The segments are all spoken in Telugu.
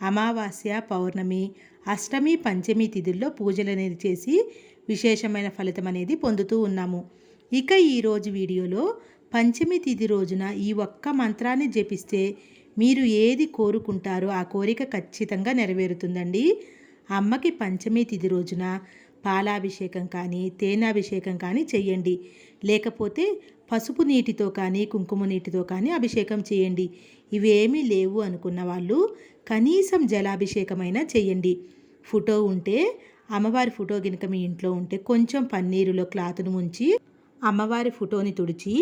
అమావాస్య పౌర్ణమి అష్టమి పంచమి తిథుల్లో పూజలు అనేది చేసి విశేషమైన ఫలితం అనేది పొందుతూ ఉన్నాము. ఇక ఈరోజు వీడియోలో పంచమి తిథి రోజున ఈ ఒక్క మంత్రాన్ని జపిస్తే మీరు ఏది కోరుకుంటారో ఆ కోరిక ఖచ్చితంగా నెరవేరుతుందండి. అమ్మకి పంచమి తిథి రోజున పాలాభిషేకం కానీ తేనాభిషేకం కానీ చేయండి. లేకపోతే పసుపు నీటితో కానీ కుంకుమ నీటితో కానీ అభిషేకం చేయండి. ఇవేమీ లేవు అనుకున్న వాళ్ళు కనీసం జలాభిషేకమైనా చేయండి. ఫోటో ఉంటే అమ్మవారి ఫోటో గినక మీ ఇంట్లో ఉంటే కొంచెం పన్నీరులో క్లాత్ను ముంచి అమ్మవారి ఫోటోని తుడిచి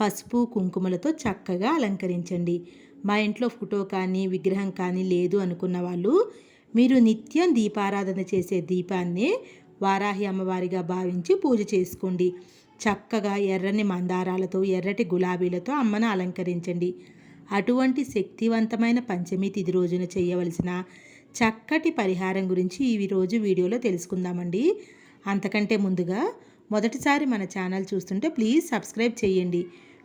పసుపు కుంకుమలతో చక్కగా అలంకరించండి. మా ఇంట్లో ఫోటో కానీ విగ్రహం కానీ లేదు అనుకున్న వాళ్ళు మీరు నిత్యం దీపారాధన చేసే దీపాన్ని వారాహి అమ్మవారిగా భావించి పూజ చేసుకోండి. చక్కగా ఎర్రని మందారాలతో ఎర్రటి గులాబీలతో అమ్మను అలంకరించండి. అటువంటి శక్తివంతమైన పంచమి తిథి రోజున చేయవలసిన చక్కటి పరిహారం గురించి ఈ రోజు వీడియోలో తెలుసుకుందామండి. అంతకంటే ముందుగా మొదటిసారి మన ఛానల్ చూస్తుంటే ప్లీజ్ సబ్స్క్రైబ్ చేయండి.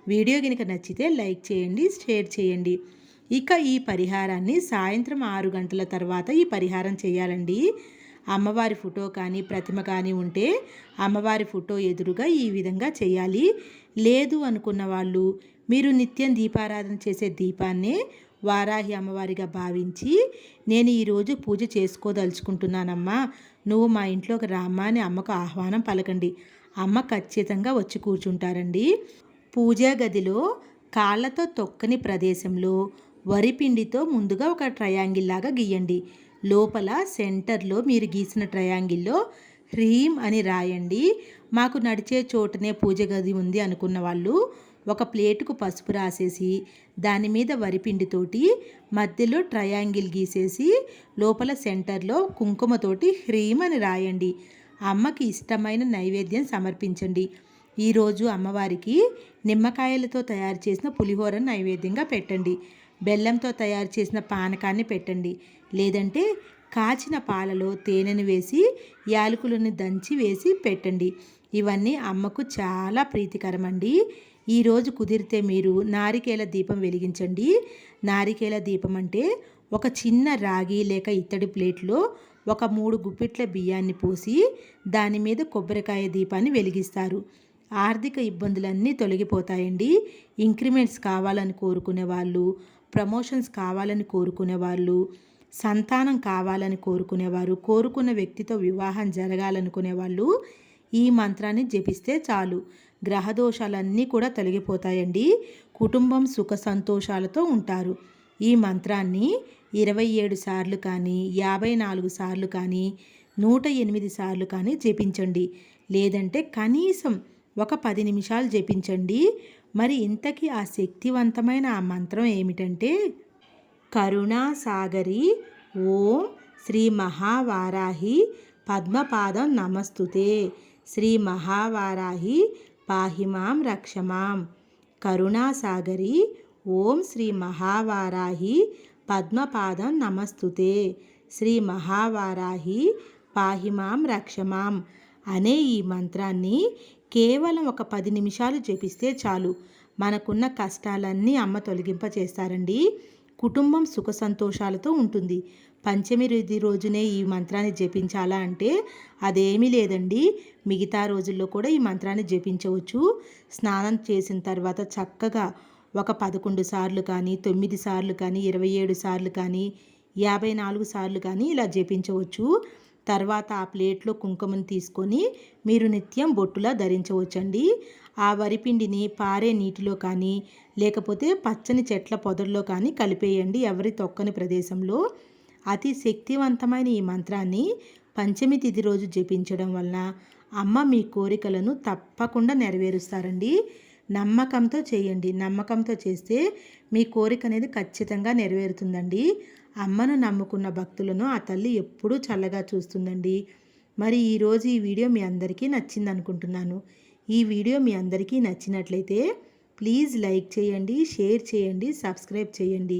వీడియో కనుక నచ్చితే లైక్ చేయండి షేర్ చేయండి. ఇక ఈ పరిహారాన్ని సాయంత్రం ఆరు గంటల తర్వాత ఈ పరిహారం చేయాలండి. అమ్మవారి ఫోటో కానీ ప్రతిమ కానీ ఉంటే అమ్మవారి ఫోటో ఎదురుగా ఈ విధంగా చేయాలి. లేదు అనుకున్న వాళ్ళు మీరు నిత్యం దీపారాధన చేసే దీపాన్నే వారాహి అమ్మవారిగా భావించి నేను ఈరోజు పూజ చేసుకోదలుచుకుంటున్నానమ్మా. నువ్వు మా ఇంట్లోకి రామ్మా అని అమ్మకు ఆహ్వానం పలకండి. అమ్మ ఖచ్చితంగా వచ్చి కూర్చుంటారండి. పూజా గదిలో కాళ్ళతో తొక్కని ప్రదేశంలో వరిపిండితో ముందుగా ఒక ట్రయాంగిల్ లాగా గీయండి. లోపల సెంటర్లో మీరు గీసిన ట్రయాంగిల్లో హ్రీం అని రాయండి. మాకు నడిచే చోటనే పూజ గది ఉంది అనుకున్న వాళ్ళు ఒక ప్లేటుకు పసుపు రాసేసి దాని మీద వరిపిండితోటి మధ్యలో ట్రయాంగిల్ గీసేసి లోపల సెంటర్లో కుంకుమతోటి హ్రీమ్ అని రాయండి. అమ్మకి ఇష్టమైన నైవేద్యం సమర్పించండి. ఈరోజు అమ్మవారికి నిమ్మకాయలతో తయారు చేసిన పులిహోర నైవేద్యంగా పెట్టండి. బెల్లంతో తయారు చేసిన పానకాన్ని పెట్టండి. లేదంటే కాచిన పాలలో తేనెను వేసి యాలకులను దంచి వేసి పెట్టండి. ఇవన్నీ అమ్మకు చాలా ప్రీతికరమండి. ఈరోజు కుదిరితే మీరు నారికేల దీపం వెలిగించండి. నారికేల దీపం అంటే ఒక చిన్న రాగి లేక ఇత్తడి ప్లేట్లో ఒక మూడు గుప్పిట్ల బియ్యాన్ని పోసి దాని మీద కొబ్బరికాయ దీపాన్ని వెలిగిస్తారు. ఆర్థిక ఇబ్బందులన్నీ తొలగిపోతాయండి. ఇంక్రిమెంట్స్ కావాలని కోరుకునే వాళ్ళు ప్రమోషన్స్ కావాలని కోరుకునే వాళ్ళు సంతానం కావాలని కోరుకునేవారు. కోరుకున్న వ్యక్తితో వివాహం జరగాలనుకునే వాళ్ళు ఈ మంత్రాన్ని జపిస్తే చాలు. గ్రహదోషాలన్నీ కూడా తొలగిపోతాయండి. కుటుంబం సుఖ సంతోషాలతో ఉంటారు. ఈ మంత్రాన్ని ఇరవై ఏడు సార్లు కానీ యాభై నాలుగు సార్లు కానీ నూట ఎనిమిది సార్లు కానీ జపించండి. లేదంటే కనీసం ఒక పది నిమిషాలు జపించండి. మరి ఇంతకీ ఆ శక్తివంతమైన ఆ మంత్రం ఏమిటంటే కరుణాసాగరి ఓం శ్రీ మహావారాహి పద్మపాదం నమస్తుతే. శ్రీ మహావారాహి పాహిమాం రక్షమాం కరుణాసాగరి ఓం శ్రీ మహావారాహి పద్మపాదం నమస్తుతే. శ్రీ మహావారాహి పాహిమాం రక్షమాం అనే ఈ మంత్రాన్ని కేవలం ఒక పది నిమిషాలు జపిస్తే చాలు. మనకున్న కష్టాలన్నీ అమ్మ తొలగింప చేస్తారండి కుటుంబం సుఖ సంతోషాలతో ఉంటుంది. పంచమి రోజునే ఈ మంత్రాన్ని జపించాలా అంటే అదేమీ లేదండి. మిగతా రోజుల్లో కూడా ఈ మంత్రాన్ని జపించవచ్చు. స్నానం చేసిన తర్వాత చక్కగా ఒక పదకొండు సార్లు కానీ తొమ్మిది సార్లు కానీ ఇరవై ఏడు సార్లు కానీ యాభై నాలుగు సార్లు కానీ ఇలా జపించవచ్చు. తర్వాత ఆ ప్లేట్లో కుంకుమను తీసుకొని మీరు నిత్యం బొట్టులా ధరించవచ్చండి. ఆ వరిపిండిని పారే నీటిలో కానీ లేకపోతే పచ్చని చెట్ల పొదల్లో కానీ కలిపేయండి ఎవరి తొక్కని ప్రదేశంలో. అతి శక్తివంతమైన ఈ మంత్రాన్ని పంచమి తిథి రోజు జపించడం వలన అమ్మ మీ కోరికలను తప్పకుండా నెరవేరుస్తారండి. నమ్మకంతో చేయండి. నమ్మకంతో చేస్తే మీ కోరిక అనేది ఖచ్చితంగా నెరవేరుతుందండి. అమ్మను నమ్ముకున్న భక్తులను ఆ తల్లి ఎప్పుడూ చల్లగా చూస్తుందండి. మరి ఈరోజు ఈ వీడియో మీ అందరికీ నచ్చింది అనుకుంటున్నాను ఈ వీడియో మీ అందరికీ నచ్చినట్లయితే ప్లీజ్ లైక్ చేయండి షేర్ చేయండి సబ్స్క్రైబ్ చేయండి.